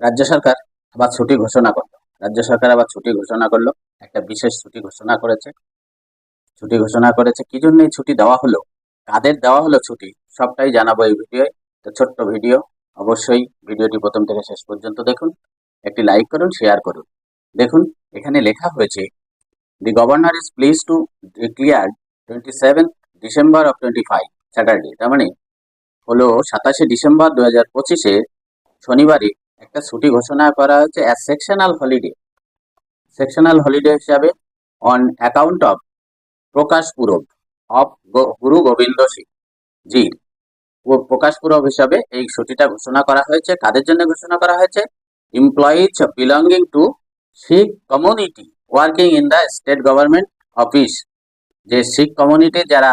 রাজ্য সরকার আবার ছুটি ঘোষণা করল। রাজ্য সরকার আবার ছুটি ঘোষণা করল, একটা বিশেষ ছুটি ঘোষণা করেছে। ছুটি ঘোষণা করেছে, কি জন্য এই ছুটি দেওয়া হলো? কাদের দেওয়া হলো ছুটি? সবটাই জানাব এই ভিডিওয়। তো ছোট্ট ভিডিও, অবশ্যই ভিডিওটি প্রথম থেকে শেষ পর্যন্ত দেখুন। একটি লাইক করুন, শেয়ার করুন। দেখুন, এখানে লেখা হয়েছে, the governor is pleased to declare twenty seven December of twenty five, Saturday. তার মানে হলো সাতাশে ডিসেম্বর দু হাজার পঁচিশে শনিবারই একটা ছুটি ঘোষণা করা হয়েছে as sectional holiday sectional holiday হিসাবে on account of Prakash Purab of Guru Gobind Singh জি প্রকাশ পুরব হিসাবে এই ছুটিটা ঘোষণা করা হয়েছে। কাদের জন্য ঘোষণা করা হয়েছে? Employees belonging to Sikh community working in the state government office যে শিখ কমিউনিটি যারা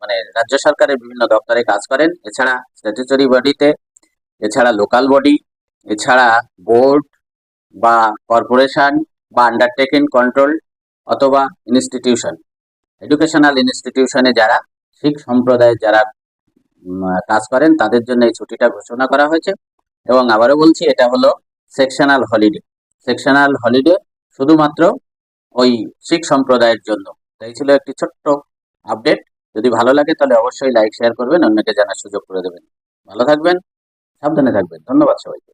মানে রাজ্য সরকারের বিভিন্ন দপ্তরে কাজ করেন, এছাড়া স্ট্যাটুটরি বডিতে এছাড়া লোকাল বডি এছাড়া বোর্ড বা কর্পোরেশন বা আন্ডারটেকিং কন্ট্রোল অথবা ইনস্টিটিউশন এডুকেশনাল ইনস্টিটিউশনে যারা, শিখ সম্প্রদায়ের যারা কাজ করেন, তাদের জন্য এই ছুটিটা ঘোষণা করা হয়েছে। এবং আবারও বলছি, এটা হলো সেকশনাল হলিডে সেকশনাল হলিডে শুধুমাত্র ওই শিখ সম্প্রদায়ের জন্য। তাই ছিল একটি ছোট্ট আপডেট যদি ভালো লাগে, তাহলে অবশ্যই লাইক শেয়ার করবেন, অন্যকে জানার সুযোগ করে দেবেন। ভালো থাকবেন। সাবধানে থাকবেন। ধন্যবাদ সবাইকে।